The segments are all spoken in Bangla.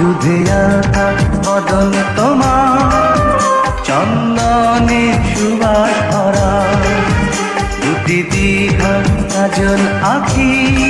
দুধে আতা বদল তোমার। চন্দনে সুবাস ভরা। দুটি দীঘা কাজল আখি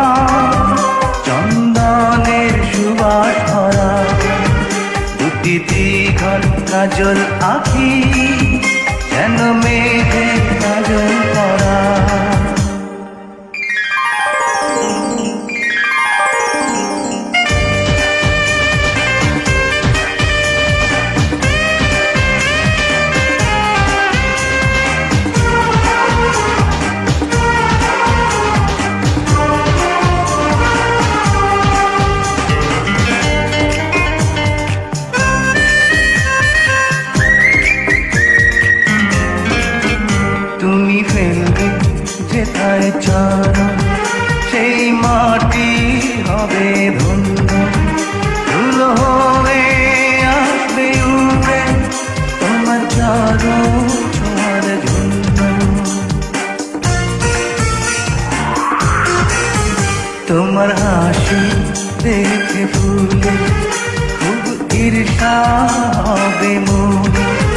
কাজল আখি। চরণ, সেই মাটি হবে ধন্য। ধুলো হয়ে আসবে উড়ে তোমার চরণ জন্য তোমার হাসি দেখে ফুলে খুব ঈর্ষা হবে মনে।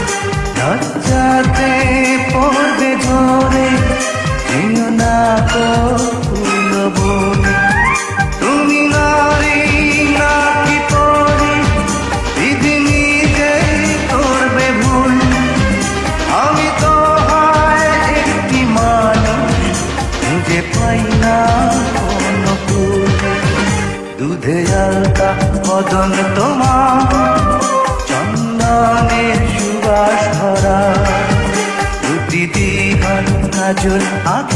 খুঁজে পাই না কোনো ফুল। দুধে আলতা বদন তোমার। চন্দনের সুবাস ভরা। দুটি দিঘন কাজল আঁকি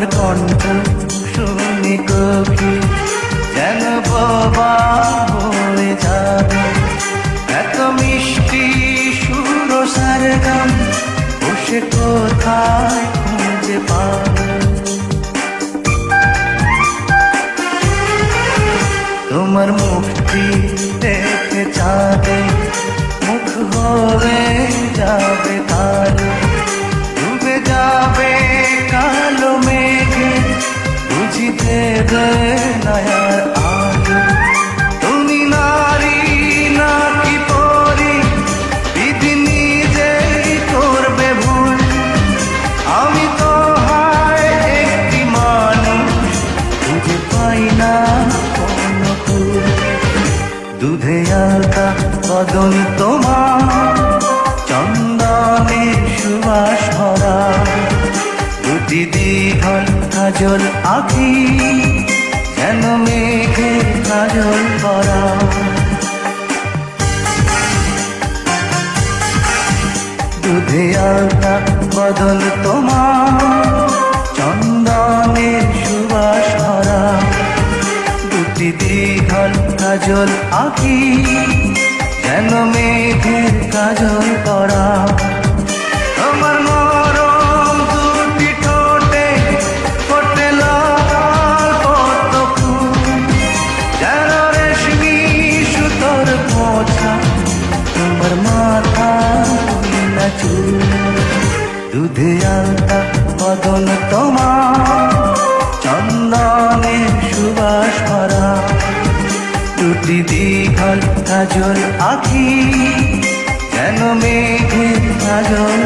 তোমার কণ্ঠ শুনি কবি, যেন বাবা বলে যাবে। এত মিষ্টি সুর সার গান, বসে কোথায় বুঝিতে দে নয়ার তুমি নারী নাকি পরি? বিধি নিজেই করবে ভুল। আমি তো হয় একটি মানুষ, খুঁজে পাই দুধে আলতা বদন তোমার চন্দনের সুবাস ভরা। দুটি দীঘল কাজল আখি যেন মেঘে কাজল করা। দুধে আলতা বদন তোমার, চন্দনের সুবাস ভরা। দুটি দীঘল কাজল আঁকি, যেন মেঘের কাজল করা। তোমার নরম দুধে আলতা বদন তোমার। চন্দনের সুবাস ভরা। আখি যেন মেঘের কাজল